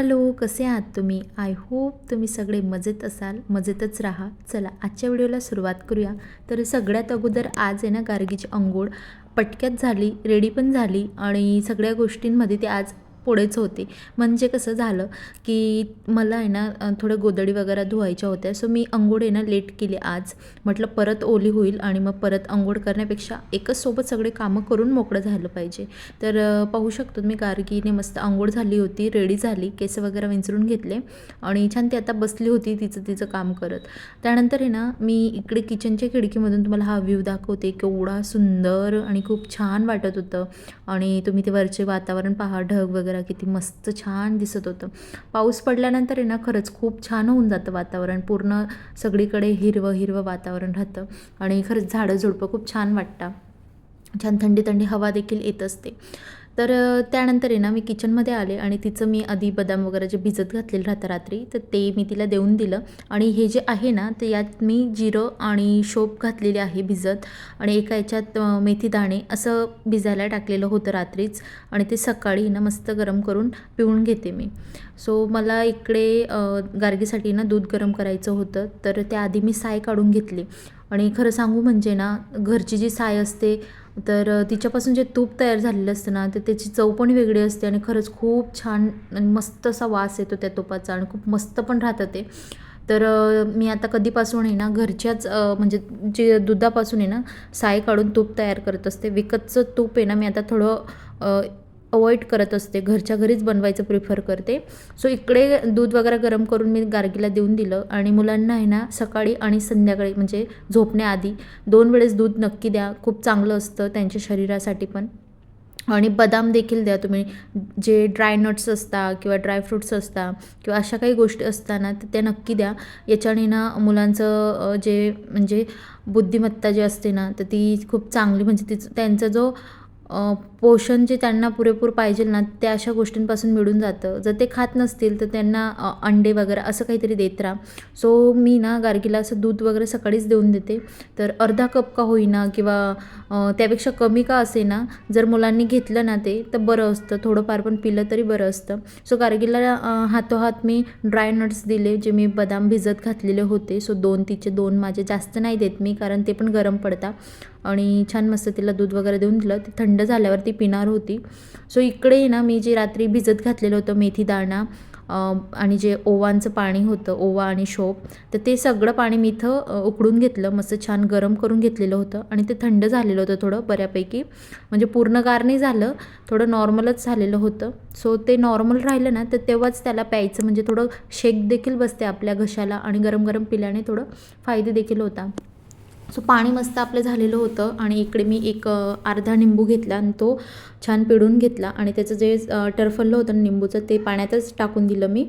Hello कसे आहात तुम्ही? आय होप तुम्ही सगळे मजेत असाल. मजेतच राहा. चला आजच्या व्हिडिओला सुरुवात करूया. तर सगळ्यात अगोदर आज आहे ना गार्गीची अंघोळ. पटक्यात झाली रेडी पण झाली आणि सगळ्या गोष्टींमध्ये ते आज पुढेच होते. म्हणजे कसं झालं की मला आहे ना थोडं गोदडी वगैरे धुवायच्या होत्या. सो मी अंघोळ आहे ना लेट केली आज. म्हटलं परत ओली होईल आणि मग परत अंघोळ करण्यापेक्षा एकच सोबत सगळे कामं करून मोकळं झालं पाहिजे. तर पाहू शकतो मी गार्गीने मस्त अंघोळ झाली होती रेडी झाली केस वगैरे विंचरून घेतले आणि छान ती आता बसली होती तिचं तिचं काम करत. त्यानंतर आहे ना मी इकडे किचनच्या खिडकीमधून तुम्हाला हा व्ह्यू दाखवते. केवढा सुंदर आणि खूप छान वाटत होतं. आणि तुम्ही ते वरचे वातावरण पहा ढग वगैरे किती मस्त छान दिसत होतं. पाऊस पडल्यानंतर आहे ना खरंच खूप छान होऊन जातं वातावरण. पूर्ण सगळीकडे हिरवं हिरवं वातावरण राहतं. आणि खरंच झाडं झुडपं खूप छान वाटतं छान थंडी थंडी हवा देखील येत असते. तर त्यानंतर आहे ना मी किचनमध्ये आले आणि तिचं मी आधी बदाम वगैरे जे भिजत घातलेलं राहतं रात्री तर ते मी तिला देऊन दिलं. आणि हे जे आहे ना ते यात मी जिरं आणि शोप घातलेले आहे भिजत आणि एका याच्यात मेथी दाणे असं भिजायला टाकलेलं होतं रात्रीच आणि ते सकाळी ना मस्त गरम करून पिऊन घेते मी. सो मला इकडे गार्गीसाठी ना दूध गरम करायचं होतं तर त्याआधी मी साय काढून घेतली. आणि खरं सांगू म्हणजे ना घरची जी साय असते तर तिच्यापासून जे तूप तयार झालेलं असतं ना तर त्याची चव पण वेगळी असते आणि खरंच खूप छान आणि मस्त असा वास येतो त्या तुपाचा आणि खूप मस्त पण राहतं ते. तर मी आता कधीपासून आहे ना घरच्याच म्हणजे जे दुधापासून आहे ना साय काढून तूप तयार करत असते. विकतचं तूप आहे ना मी आता थोडं अवॉइड करत असते. घरच्या घरीच बनवायचं प्रिफर करते. सो इकडे दूध वगैरे गरम करून मी गार्गीला देऊन दिलं आणि मुलांना आहे ना सकाळी आणि संध्याकाळी म्हणजे झोपण्याआधी दोन वेळेस दूध नक्की द्या. खूप चांगलं असतं त्यांच्या शरीरासाठी पण. आणि बदाम देखील द्या तुम्ही. जे ड्राय नट्स असता किंवा ड्रायफ्रूट्स असता असतात किंवा अशा काही गोष्टी असताना तर त्या नक्की द्या. याच्याने ना मुलांचं जे म्हणजे बुद्धिमत्ता जी असते ना तर ती खूप चांगली म्हणजे तिचं त्यांचा जो पोषण जे त्यांना पुरेपूर पाहिजे ना ते अशा गोष्टींपासून मिळून जातं. जर ते खात नसतील तर त्यांना अंडे वगैरे असं काहीतरी देत राहा. सो मी ना गार्गीला असं दूध वगैरे सकाळीच देऊन देते. तर अर्धा कप का होईना किंवा त्यापेक्षा कमी का असे ना जर मुलांनी घेतलं ना ते तर बरं असतं. थोडंफार पण पिलं तरी बरं असतं. सो गार्गीला हातोहात मी ड्राय नट्स दिले जे मी बदाम भिजत घातलेले होते. सो दोन तिचे दोन माझे जास्त नाही देत मी कारण ते पण गरम पडतात. आणि छान मस्त तिला दूध वगैरे देऊन दिलं. ती थंड झाल्यावर ती पिणार होती. सो इकडे ना मी जे रात्री भिजत घातलेलं होतं मेथी दाणा आणि जे ओवांचं पाणी होतं ओवा आणि शोप तर ते सगळं पाणी मी इथं उकडून घेतलं. मस्त छान गरम करून घेतलेलं होतं आणि ते थंड झालेलं होतं थोडं बऱ्यापैकी. म्हणजे पूर्ण गार नाही झालं थोडं नॉर्मलच झालेलं होतं. सो ते नॉर्मल राहिलं ना तर तेव्हाच त्याला प्यायचं. म्हणजे थोडं शेक देखील बसते आपल्या घशाला आणि गरम गरम पिल्याने थोडं फायदे देखील होता. सो पाणी मस्त आपलं झालेलं होतं आणि इकडे मी एक अर्धा निंबू घेतला आणि तो छान पिळून घेतला आणि त्याचं जे टरफललं होतं निंबूचं ते पाण्यातच टाकून दिलं मी.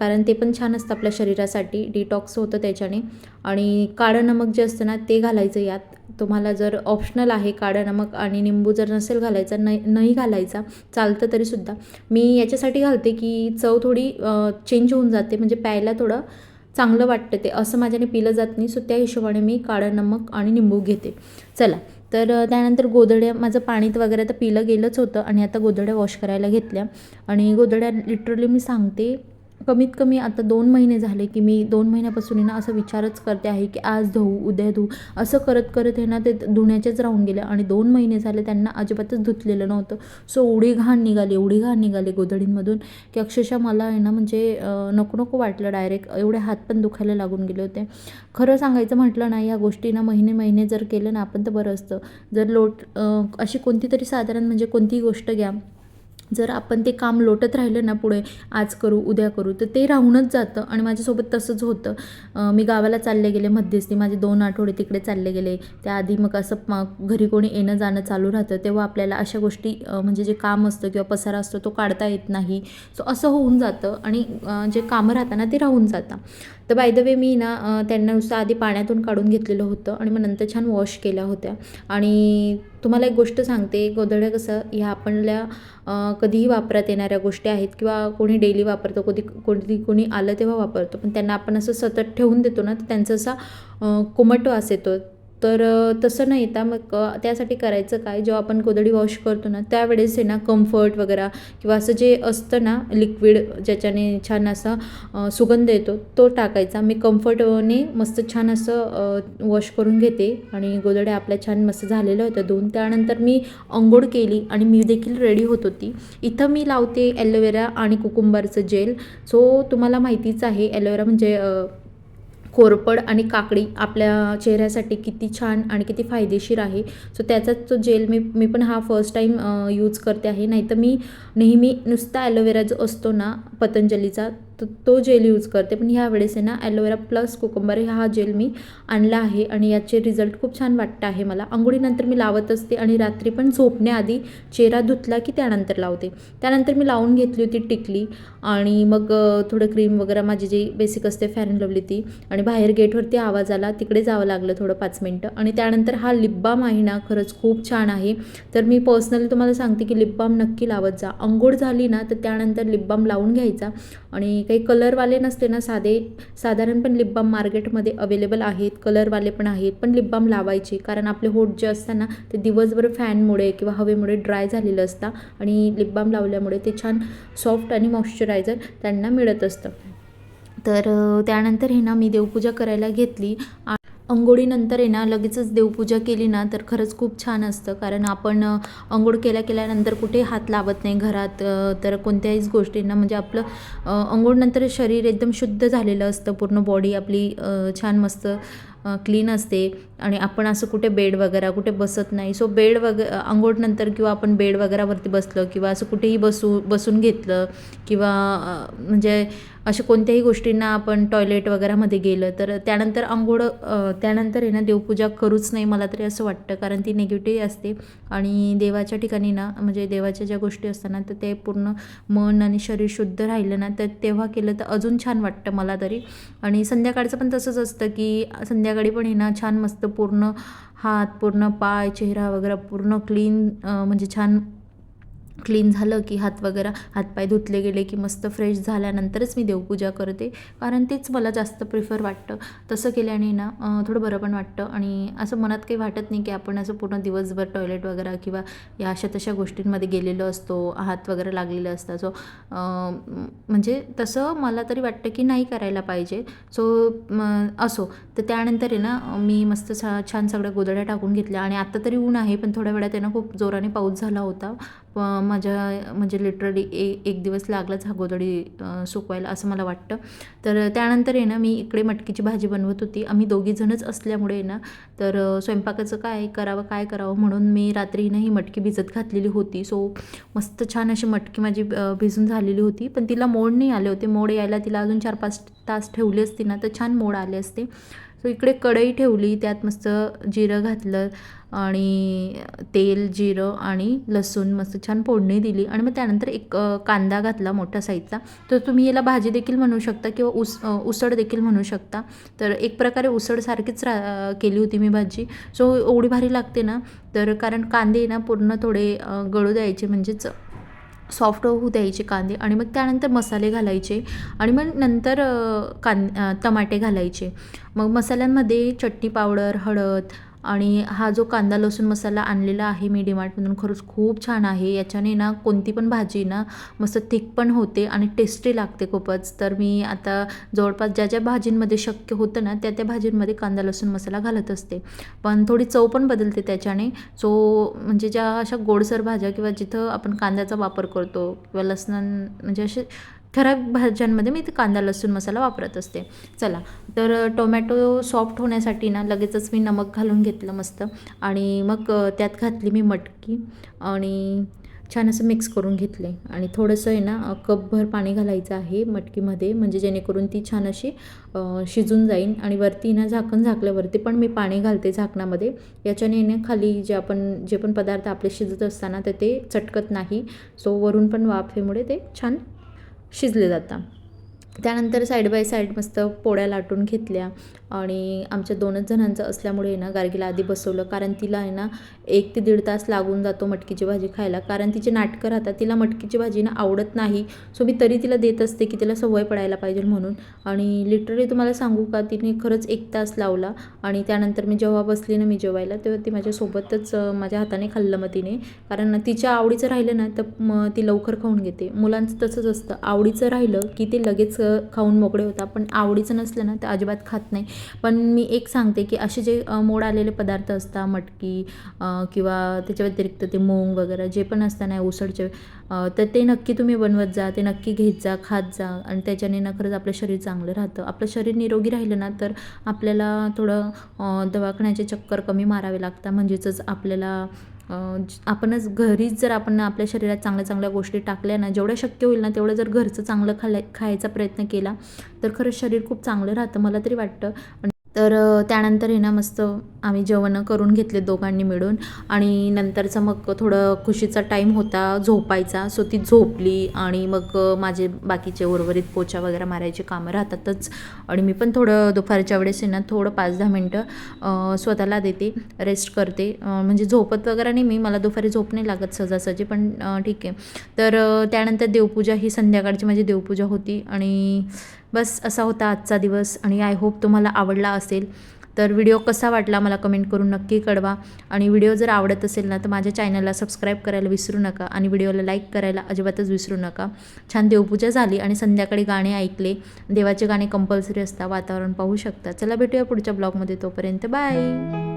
कारण ते पण छान असतं आपल्या शरीरासाठी डिटॉक्स होतं त्याच्याने. आणि काळं नमक जे असतं ना ते घालायचं यात. तुम्हाला जर ऑप्शनल आहे काळं नमक आणि निंबू जर नसेल घालायचा नाही नाही घालायचा चालतं तरीसुद्धा मी याच्यासाठी घालते की चव थोडी चेंज होऊन जाते. म्हणजे प्यायला थोडं चांगलं वाटतं ते. असं माझ्याने पिलं जात नाही. सो त्या हिशोबाने मी काळं नमक आणि निंबू घेते. चला. तर त्यानंतर गोधड्या माझं पाणीत वगैरे तर पिलं गेलंच होतं आणि आता गोधड्या वॉश करायला घेतल्या. आणि गोधड्या लिटरली मी सांगते कमीत कमी आता दोन महिने झाले की मी दोन महिन्यापासून आहे ना असं विचारच करते आहे की आज धुऊ उद्या धुऊ असं करत करत आहे ना ते धुण्याचेच राहून गेले आणि दोन महिने झाले त्यांना अजिबातच धुतलेलं नव्हतं. सो एवढी घाण निघाली एवढी घाण निघाली गोधडींमधून. की अक्षरशः मला आहे ना म्हणजे नको नको वाटलं डायरेक्ट एवढे हात पण दुखायला लागून गेले होते. खरं सांगायचं म्हटलं ना या गोष्टींना महिने महिने जर केलं ना आपण तर बरं असतं. जर लोट अशी कोणती तरी साधारण म्हणजे कोणतीही गोष्ट घ्या जर आपण ते काम लोटत राहिलं ना पुढे आज करू उद्या करू तर ते राहूनच जातं. आणि माझ्यासोबत तसंच होतं. मी गावाला चालले गेले मध्यस्थी. माझे दोन आठवडे तिकडे चालले गेले. त्याआधी मग असं घरी कोणी येणं जाणं चालू राहतं. तेव्हा आपल्याला अशा गोष्टी म्हणजे जे काम असतं किंवा पसारा असतो तो काढता येत नाही. सो असं होऊन जातं. आणि जे कामं राहतात ना ते राहून जातात तर बाय द वे मी ना त्यांना नुसतं आधी पाण्यातून काढून घेतलेलं होतं आणि मग नंतर छान वॉश केल्या होत्या. आणि तुम्हाला एक गोष्ट सांगते गोधड्या कसं ह्या आपल्या कधीही वापरात येणाऱ्या गोष्टी आहेत किंवा कोणी डेली वापरतो कधी कोणी कोणी आलं तेव्हा वापरतो. पण त्यांना आपण असं सतत ठेवून देतो ना तर त्यांचा असा कोमट वास येतो. तर तसं नाही. येता मग त्यासाठी करायचं काय? जेव्हा आपण कोदडी वॉश करतो ना त्यावेळेस आहे ना कम्फर्ट वगैरे किंवा असं जे असतं ना लिक्विड ज्याच्याने छान असा सुगंध येतो तो टाकायचा. मी कम्फर्टने मस्त छान असं वॉश करून घेते आणि गोदड्या आपल्या छान मस्त झालेलं होतं दोन त्यानंतर मी अंघोळ केली आणि मी देखील रेडी होत होती. इथं मी लावते ॲलोवेरा आणि कुकुंबरचं जेल सो तुम्हाला माहितीच आहे ॲलोवेरा म्हणजे कोरपड आणि काकडी आपल्या चेहऱ्यासाठी किती छान आणि किती फायदेशीर आहे. सो त्याचाच तो जेल मी मी पण हा फर्स्ट टाईम यूज करते आहे. नाहीतर मी नेहमी नुसता ॲलोवेरा जो असतो ना पतंजलीचा तर तो जेल यूज करते. पण ह्या वेळेस आहे ना ॲलोवेरा प्लस कोकंबर हा जेल मी आणला आहे आणि याचे रिझल्ट खूप छान वाटतं आहे मला. आंघोळीनंतर मी लावत असते आणि रात्री पण झोपण्याआधी चेहरा धुतला की त्यानंतर लावते. त्यानंतर मी लावून घेतली होती टिकली आणि मग थोडं क्रीम वगैरे माझी जी बेसिक असते फॅन लवली ती आणि बाहेर गेटवरती आवाज आला तिकडे जावं लागलं थोडं पाच मिनटं आणि त्यानंतर हा लिपबाम आहे ना खरंच खूप छान आहे. तर मी पर्सनली तुम्हाला सांगते की लिपबाम नक्की लावत जा. आंघोळ झाली ना तर त्यानंतर लिपबाम लावून घ्यायचा आणि काही कलरवाले नसते ना साधे साधारण पण लिप बाम मार्केटमध्ये अवेलेबल आहेत कलरवाले पण आहेत पण लिप बाम लावायचे. कारण आपले होठ जे असतात ना ते दिवसभर फॅनमुळे किंवा हवेमुळे ड्राय झालेलं असतं आणि लिप बाम लावल्यामुळे ते छान सॉफ्ट आणि मॉइश्चरायझर त्यांना मिळत असतं. तर त्यानंतर हे ना मी देवपूजा करायला घेतली आ- अंघोळीनंतर आहे ना लगेचच देवपूजा केली ना तर खरंच खूप छान असतं. कारण आपण अंघोळ केल्या केल्यानंतर कुठे हात लावत नाही घरात तर कोणत्याहीच गोष्टींना म्हणजे आपलं अंघोळनंतर शरीर एकदम शुद्ध झालेलं असतं. पूर्ण बॉडी आपली छान मस्त क्लीन असते. आणि आपण असं कुठे बेड वगैरे कुठे बसत नाही. सो बेड वगैरे आंघोळनंतर किंवा आपण बेड वगैरेवरती बसलं किंवा असं कुठेही बसू बसून घेतलं किंवा म्हणजे अशा कोणत्याही गोष्टींना आपण टॉयलेट वगैरेमध्ये गेलं तर त्यानंतर आंघोळ त्यानंतर आहे ना देवपूजा करूच नाही मला तरी असं वाटतं. कारण ती निगेटिव्ह असते. आणि देवाच्या ठिकाणी ना म्हणजे देवाच्या ज्या गोष्टी असतात ना तर ते पूर्ण मन आणि शरीर शुद्ध राहिलं ना तर तेव्हा केलं तर अजून छान वाटतं मला तरी. आणि संध्याकाळचं पण तसंच असतं की संध्याकाळी पण आहे ना छान मस्त पूर्ण हात पूर्ण पाय चेहरा वगैरे पूर्ण क्लीन म्हणजे छान क्लीन झालं की हात वगैरे हातपाय धुतले गेले की मस्त फ्रेश झाल्यानंतरच मी देवपूजा करते. कारण तेच मला जास्त प्रिफर वाटतं. तसं केल्याने ना थोडं बरं पण वाटतं. आणि असं मनात काही वाटत नाही की आपण असं पूर्ण दिवसभर टॉयलेट वगैरे किंवा या अशा तशा गोष्टींमध्ये गेलेलो असतो हात वगैरे लागलेले असतात. सो म्हणजे तसं मला तरी वाटतं की नाही करायला पाहिजे. सो असो. तर त्यानंतर आहे ना मी मस्त छान सगळ्या गोदड्या टाकून घेतल्या. आणि आता तरी ऊन आहे पण थोड्या वेळात आहे ना खूप जोराने पाऊस झाला होता. प माझ्या म्हणजे लिटरली ए एक दिवस लागलाच हा गोदडी सुकवायला असं मला वाटतं. तर त्यानंतर आहे ना मी इकडे मटकीची भाजी बनवत होती. आम्ही दोघीजणच असल्यामुळे आहे ना तर स्वयंपाकाचं काय करावं काय करावं म्हणून मी रात्री ना ही मटकी भिजत घातलेली होती. सो मस्त छान अशी मटकी माझी भिजून झालेली होती. पण तिला मोड नाही आले होते. मोड यायला तिला अजून चार पाच तास ठेवली असती ना तर छान मोड आले असते. सो इकडे कढई ठेवली त्यात मस्त जिरं घातलं आणि तेल जिरं आणि लसूण मस्त छान फोडणी दिली. आणि मग त्यानंतर एक कांदा घातला मोठ्या साईजचा. तर तुम्ही याला भाजी देखील म्हणू शकता किंवा उस उसळ देखील म्हणू शकता. तर एक प्रकारे उसळसारखीच रा केली होती मी भाजी. सो एवढी भारी लागते ना? तर कारण कांदे ना पूर्ण थोडे गळू द्यायचे म्हणजेच सॉफ्ट होऊ द्यायचे कांदे आणि मग त्यानंतर मसाले घालायचे आणि मग नंतर कां टमाटे घालायचे. मग मसाल्यांमध्ये चटणी पावडर हळद आणि हा जो कांदा लसूण मसाला आणलेला आहे मी डिमार्टमधून खरंच खूप छान आहे. याच्याने ना कोणती पण भाजी ना मस्त थिक पण होते आणि टेस्टी लागते खूपच. तर मी आता जवळपास ज्या ज्या भाजींमध्ये शक्य होतं ना त्या त्या भाजींमध्ये कांदा लसूण मसाला घालत असते. पण थोडी चव पण बदलते त्याच्याने. सो म्हणजे ज्या अशा गोडसर भाज्या किंवा जिथं आपण कांद्याचा वापर करतो किंवा लसण म्हणजे असे ठराविक भाज्यांमध्ये मी ते कांदा लसूण मसाला वापरत असते. चला तर टोमॅटो सॉफ्ट होण्यासाठी ना लगेचच मी नमक घालून घेतलं मस्त. आणि मग त्यात घातली मी मटकी आणि छान असं मिक्स करून घेतले. आणि थोडंसं आहे ना कपभर पाणी घालायचं आहे मटकीमध्ये म्हणजे जेणेकरून ती छान अशी शिजून जाईल आणि वरती ना झाकण झाकल्यावरती पण मी पाणी घालते झाकणामध्ये. याच्याने ना खाली जे आपण जे पण पदार्थ आपले शिजत असताना तर ते चटकत नाही. सो वरून पण वाफेमुळे ते छान शिजले जाता त्यानंतर साईड बाय साईड मस्त पोळ्या लाटून घेतल्या. आणि आमच्या दोनच जणांचं असल्यामुळे आहे ना गार्गीला आधी बसवलं. कारण तिला आहे ना एक ते दीड तास लागून जातो मटकीची भाजी खायला. कारण तिचे नाटकं राहतात. तिला मटकीची भाजी ना आवडत नाही. सो मी तरी तिला देत असते की तिला सवय पडायला पाहिजे म्हणून. आणि लिटरली तुम्हाला सांगू का तिने खरंच एक तास लावला. आणि त्यानंतर मी जेव्हा बसली ना मी जेवायला तेव्हा ती माझ्यासोबतच माझ्या हाताने खाल्लं मग तिने. कारण तिच्या आवडीचं राहिलं ना तर मग ती लवकर खाऊन घेते. मुलांचं तसंच असतं. आवडीचं राहिलं की ते लगेच अं, खाऊन मोकळे होतात पण आवडीचं नसलं ना तर अजिबात खात नाही. पण मी एक सांगते की असे जे मोड आलेले पदार्थ असतात मटकी किंवा त्याच्या व्यतिरिक्त ते मूग वगैरे जे पण असतं ना उसळचे तर ते नक्की तुम्ही बनवत जा ते नक्की घेत जा खात जा आणि त्याच्याने ना खरंच आपलं शरीर चांगलं राहतं. आपलं शरीर निरोगी राहिलं ना तर आपल्याला थोडं दवाखान्याचे चक्कर कमी मारावे लागतात. म्हणजेच आपल्याला आपणच घरीच जर आपण आपल्या शरीरात चांगल्या चांगल्या गोष्टी टाकल्या ना जेवढं शक्य होईल ना तेवढं जर घरचं चांगलं खाल्ल्या खायचा प्रयत्न केला तर खरंच शरीर खूप चांगलं राहतं मला तरी वाटतं. तर त्यानंतर आहे ना मस्त आम्ही जेवणं करून घेतले दोघांनी मिळून. आणि नंतरचा मग थोडं खुशीचा टाईम होता झोपायचा. सो ती झोपली आणि मग माझे बाकीचे उर्वरित पोचा वगैरे मारायचे कामं राहतातच. आणि मी पण थोडं दुपारच्या वेळेस ना थोडं पाच दहा मिनटं स्वतःला देते रेस्ट करते. म्हणजे झोपत वगैरे नाही मी मला दुपारी झोप नाही लागत सहजासहजी पण ठीक आहे. तर त्यानंतर देवपूजा ही संध्याकाळची माझी देवपूजा होती. आणि बस असा होता आजचा दिवस. आणि आय होप तुम्हाला आवडला असेल. तर व्हिडिओ कसा वाटला मला कमेंट करून नक्की कळवा. आणि व्हिडिओ जर आवडत असेल ना तर माझ्या चॅनलला सबस्क्राईब करायला विसरू नका आणि व्हिडिओला लाईक करायला अजिबातच विसरू नका. छान देवपूजा झाली आणि संध्याकाळी गाणे ऐकले. देवाचे गाणे कंपल्सरी असतात वातावरण पाहू शकता. चला भेटूया पुढच्या ब्लॉगमध्ये तोपर्यंत. बाय!